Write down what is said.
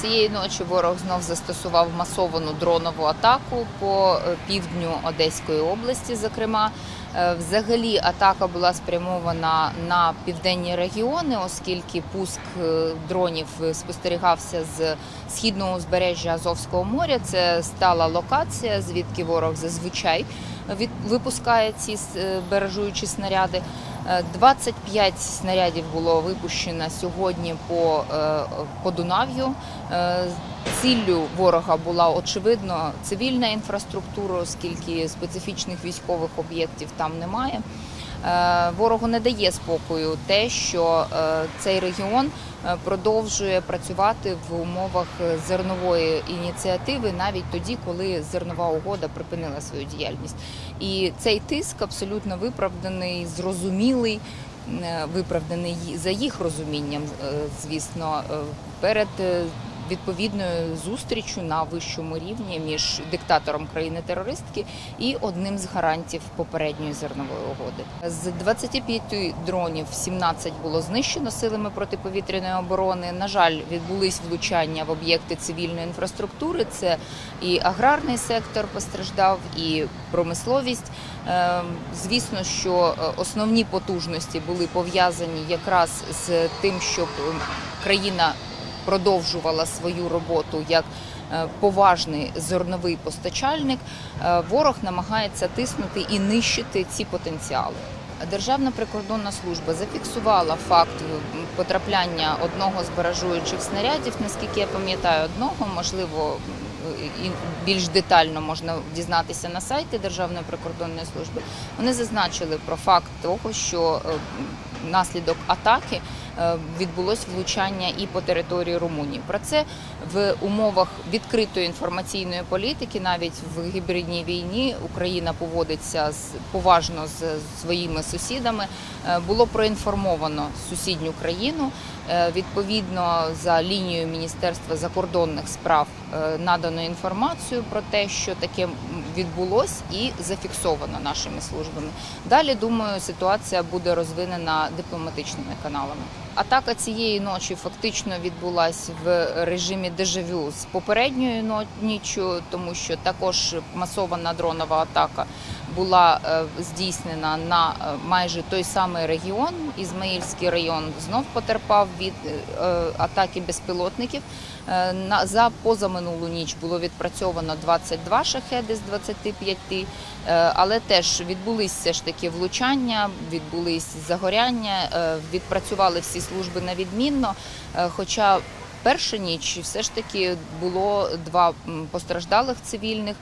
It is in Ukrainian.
Цієї ночі ворог знов застосував масовану дронову атаку по е, півдню Одеської області. Зокрема, Е, взагалі атака була спрямована на південні регіони, оскільки пуск е, дронів спостерігався з східного узбережжя Азовського моря. Це стала локація, звідки ворог зазвичай випускає ці бережуючі снаряди. Е, 25 снарядів було випущено сьогодні по, е, по Дунав'ю. Е, Ціллю ворога була очевидно цивільна інфраструктура, оскільки специфічних військових об'єктів там немає. Е, Ворогу не дає спокою те, що е, цей регіон е, продовжує працювати в умовах зернової ініціативи, навіть тоді, коли зернова угода припинила свою діяльність. І цей тиск абсолютно виправданий, зрозумілий. Виправданий за їх розумінням, звісно, перед відповідною зустрічю на вищому рівні між диктатором країни-терористки і одним з гарантів попередньої зернової угоди. З 25 дронів 17 було знищено силами протиповітряної оборони. На жаль, відбулись влучання в об'єкти цивільної інфраструктури. Це і аграрний сектор постраждав, і промисловість. Е, Звісно, що е, основні потужності були пов'язані якраз з тим, щоб е, країна продовжувала свою роботу як е, поважний зерновий постачальник, е, ворог намагається тиснути і нищити ці потенціали. Державна прикордонна служба зафіксувала факт потрапляння одного з баражуючих снарядів. Наскільки я пам'ятаю, одного можливо і більш детально можна дізнатися на сайті Державної прикордонної служби. Вони зазначили про факт того, що е, внаслідок атаки е, відбулось влучання і по території Румунії. Про це в умовах відкритої інформаційної політики, навіть в гібридній війні, Україна поводиться поважно з своїми сусідами. Е, Було проінформовано сусідню країну. Е, Відповідно за лінією Міністерства закордонних справ надано інформацію про те, що таке відбулось і зафіксовано нашими службами. Далі думаю, ситуація буде розвинена дипломатичними каналами. Атака цієї ночі фактично відбулась в режимі дежавю з попередньою ніччю, тому що також масована дронова атака була е, здійснена на е, майже той самий регіон. Ізмаїльський район знов потерпав від е, атаки безпілотників. За позаминулу ніч було відпрацьовано 22 шахеди з 25, е, але теж відбулись все ж таки влучання, відбулись загоряння, відпрацювали всі служби на відмінно. Е, Хоча перша ніч все ж таки було два постраждалих цивільних.